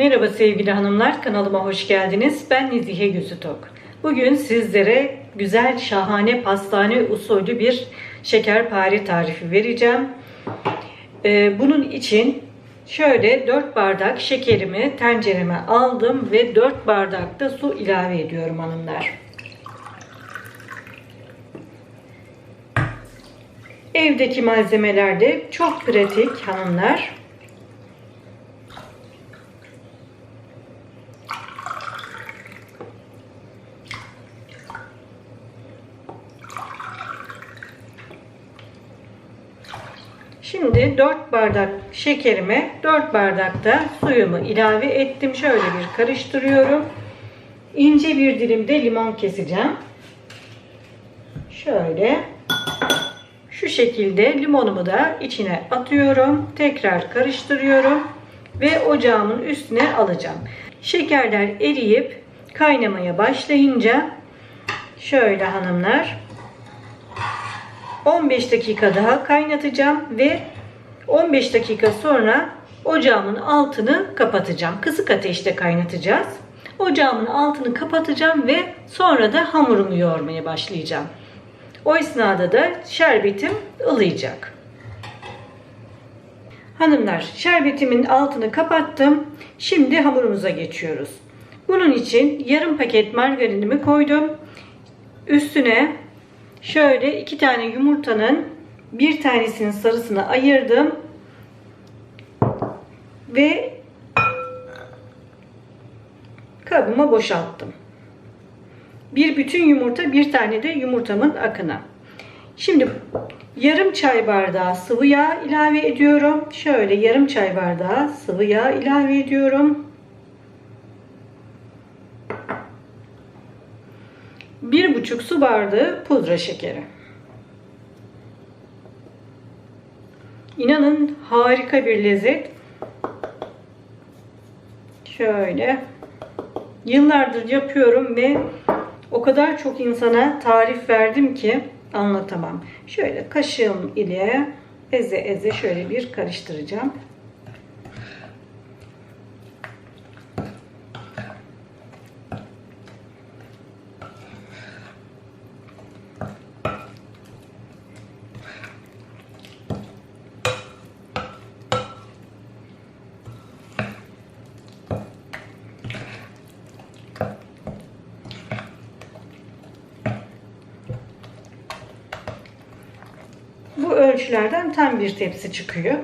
Merhaba sevgili hanımlar, kanalıma hoş geldiniz. Ben Nezihe Gözütok. Bugün sizlere güzel, şahane pastane usulü bir şekerpare tarifi vereceğim. Ee, bunun için şöyle 4 bardak şekerimi tencereme aldım ve 4 bardak da su ilave ediyorum hanımlar. Evdeki malzemeler de çok pratik hanımlar. Şimdi 4 bardak şekerime 4 bardak da suyumu ilave ettim. Şöyle bir karıştırıyorum. İnce bir dilimde limon keseceğim. Şöyle şu şekilde limonumu da içine atıyorum. Tekrar karıştırıyorum ve ocağımın üstüne alacağım. Şekerler eriyip kaynamaya başlayınca şöyle hanımlar 15 dakika daha kaynatacağım ve 15 dakika sonra ocağımın altını kapatacağım. Kısık ateşte kaynatacağız. Ocağımın altını kapatacağım ve sonra da hamurumu yoğurmaya başlayacağım. O esnada da şerbetim ılıyacak. Hanımlar şerbetimin altını kapattım. Şimdi hamurumuza geçiyoruz. Bunun için yarım paket margarinimi koydum. Üstüne şöyle iki tane yumurtanın bir tanesinin sarısını ayırdım. Ve kabıma boşalttım. Bir bütün yumurta, bir tane de yumurtamın akını. Şimdi yarım çay bardağı sıvı yağ ilave ediyorum. Şöyle yarım çay bardağı sıvı yağ ilave ediyorum. Bir buçuk su bardağı pudra şekeri. İnanın harika bir lezzet. Şöyle yıllardır yapıyorum ve o kadar çok insana tarif verdim ki anlatamam. Şöyle kaşığım ile eze eze şöyle bir karıştıracağım. Bu ölçülerden tam bir tepsi çıkıyor.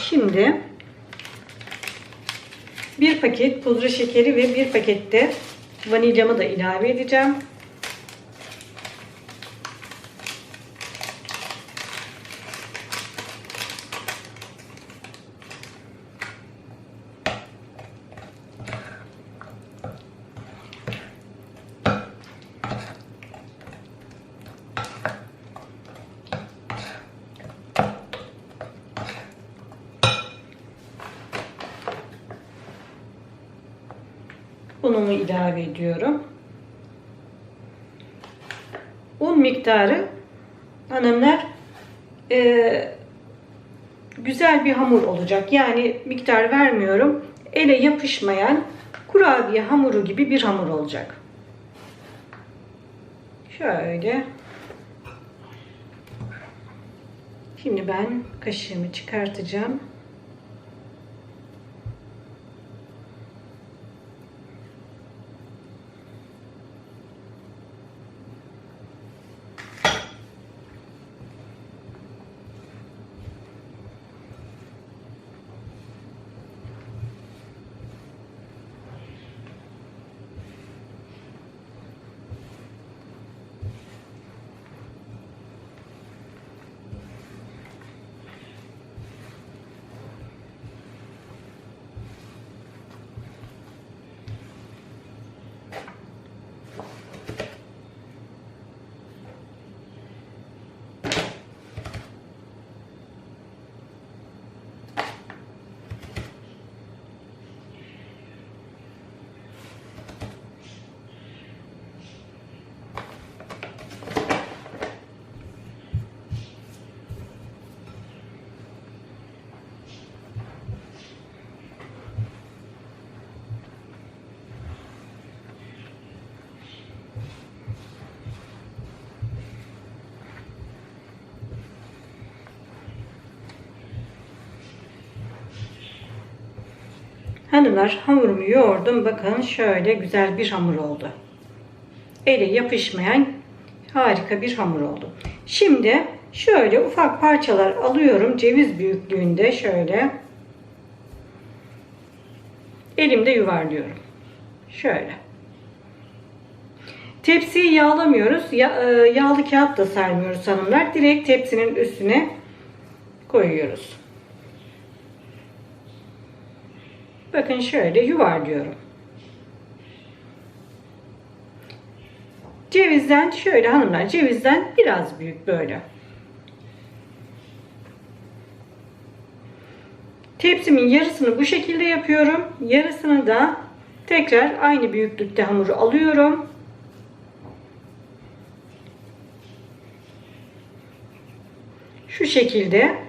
Şimdi bir paket pudra şekeri ve bir pakette vanilyamı da ilave edeceğim. Unumu ilave ediyorum. Un miktarı hanımlar e, güzel bir hamur olacak. Yani miktar vermiyorum. Ele yapışmayan kurabiye hamuru gibi bir hamur olacak. Şöyle. Şimdi ben kaşığımı çıkartacağım. Hanımlar hamurumu yoğurdum. Bakın şöyle güzel bir hamur oldu. Ele yapışmayan harika bir hamur oldu. Şimdi şöyle ufak parçalar alıyorum. Ceviz büyüklüğünde şöyle. Elimde yuvarlıyorum. Şöyle. Tepsiyi yağlamıyoruz. Ya, e, yağlı kağıt da sermiyoruz hanımlar. Direkt tepsinin üstüne koyuyoruz. Bakın şöyle yuvarlıyorum. Cevizden şöyle hanımlar cevizden biraz büyük böyle. Tepsimin yarısını bu şekilde yapıyorum. Yarısını da tekrar aynı büyüklükte hamuru alıyorum. Şu şekilde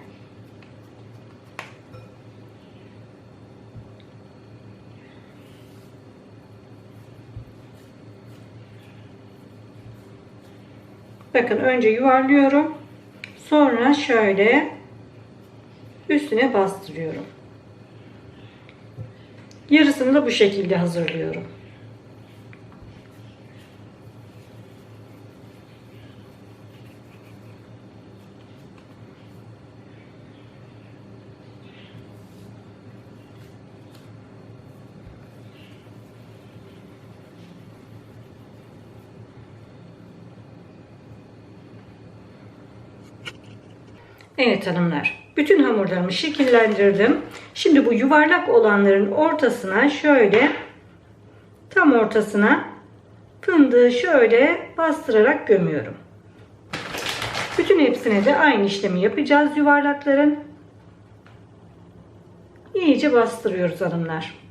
Bakın önce yuvarlıyorum. Sonra şöyle üstüne bastırıyorum. Yarısını da bu şekilde hazırlıyorum. Evet hanımlar. Bütün hamurlarımı şekillendirdim. Şimdi bu yuvarlak olanların ortasına şöyle tam ortasına fındığı şöyle bastırarak gömüyorum. Bütün hepsine de aynı işlemi yapacağız yuvarlakların. İyice bastırıyoruz hanımlar.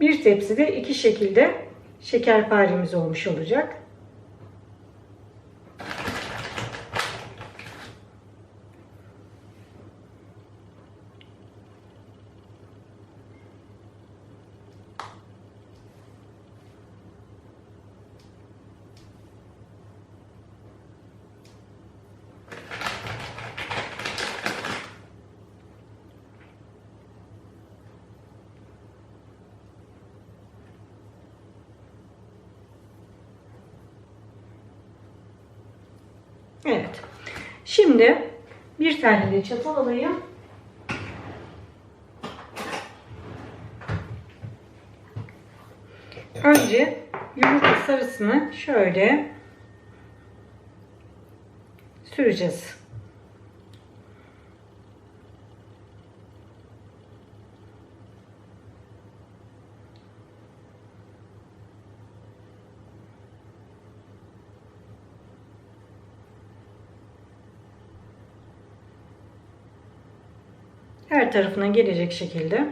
Bir tepside iki şekilde şekerparemiz olmuş olacak. Evet. Şimdi bir tane de çatal alayım. Önce yumurta sarısını şöyle süreceğiz. Her tarafına gelecek şekilde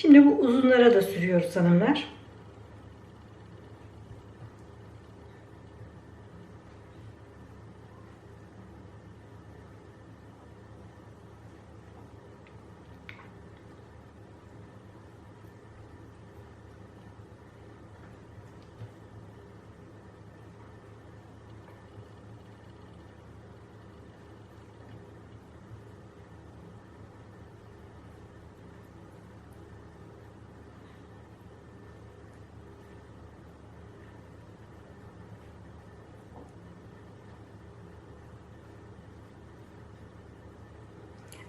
Şimdi bu uzunlara da sürüyoruz hanımlar.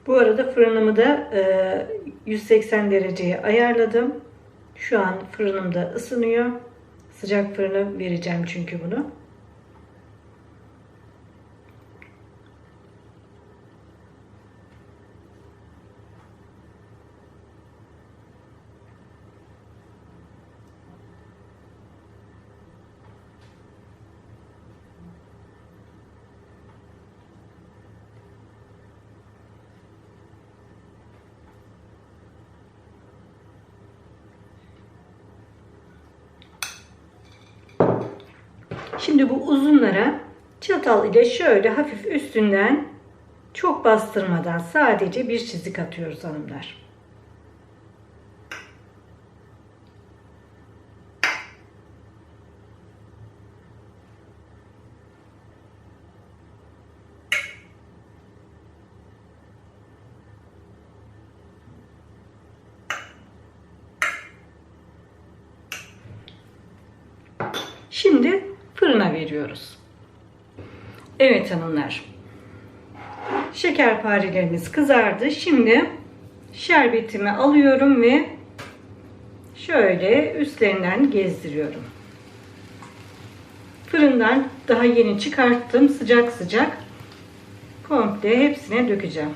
Bu arada fırınımı da e, 180 dereceye ayarladım. Şu an fırınımda ısınıyor. Sıcak fırına vereceğim çünkü bunu. Şimdi bu uzunlara çatal ile şöyle hafif üstünden çok bastırmadan sadece bir çizik atıyoruz hanımlar. Şimdi fırına veriyoruz. Evet hanımlar. Şekerparelerimiz kızardı. Şimdi şerbetimi alıyorum ve şöyle üstlerinden gezdiriyorum. Fırından daha yeni çıkarttım. Sıcak sıcak komple hepsine dökeceğim.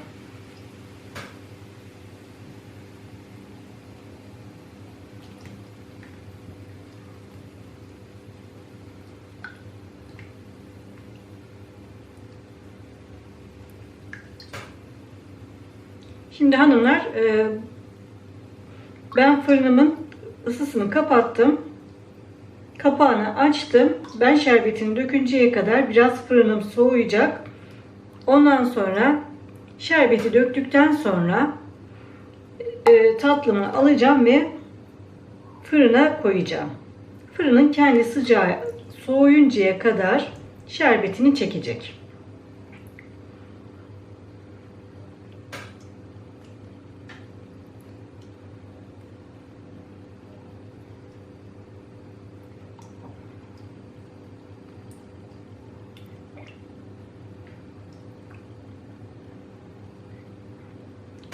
Şimdi hanımlar e, ben fırınımın ısısını kapattım. Kapağını açtım. Ben şerbetini dökünceye kadar biraz fırınım soğuyacak. Ondan sonra şerbeti döktükten sonra e, tatlımı alacağım ve fırına koyacağım. Fırının kendi sıcağı soğuyuncaya kadar şerbetini çekecek.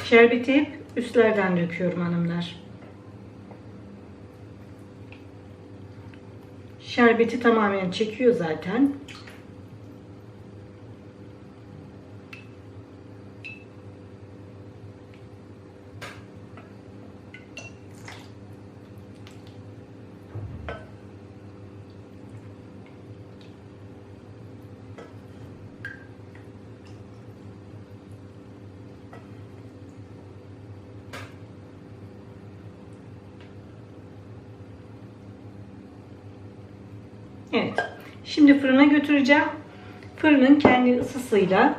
Şerbeti hep üstlerden döküyorum hanımlar. Şerbeti tamamen çekiyor zaten. Evet. Şimdi fırına götüreceğim. Fırının kendi ısısıyla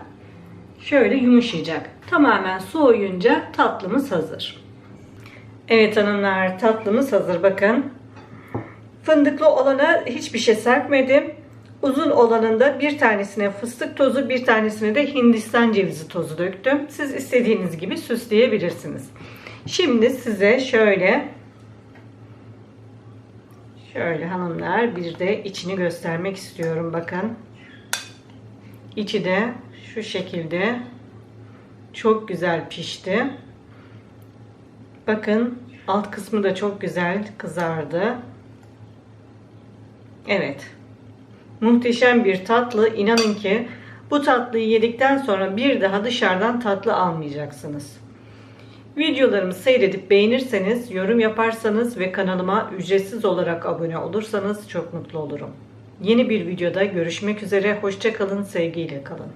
şöyle yumuşayacak. Tamamen soğuyunca tatlımız hazır. Evet hanımlar tatlımız hazır bakın. Fındıklı olana hiçbir şey serpmedim. Uzun olanında bir tanesine fıstık tozu, bir tanesine de Hindistan cevizi tozu döktüm. Siz istediğiniz gibi süsleyebilirsiniz. Şimdi size şöyle Şöyle hanımlar bir de içini göstermek istiyorum bakın. İçi de şu şekilde çok güzel pişti. Bakın alt kısmı da çok güzel kızardı. Evet. Muhteşem bir tatlı. İnanın ki bu tatlıyı yedikten sonra bir daha dışarıdan tatlı almayacaksınız. Videolarımı seyredip beğenirseniz, yorum yaparsanız ve kanalıma ücretsiz olarak abone olursanız çok mutlu olurum. Yeni bir videoda görüşmek üzere. Hoşçakalın, sevgiyle kalın.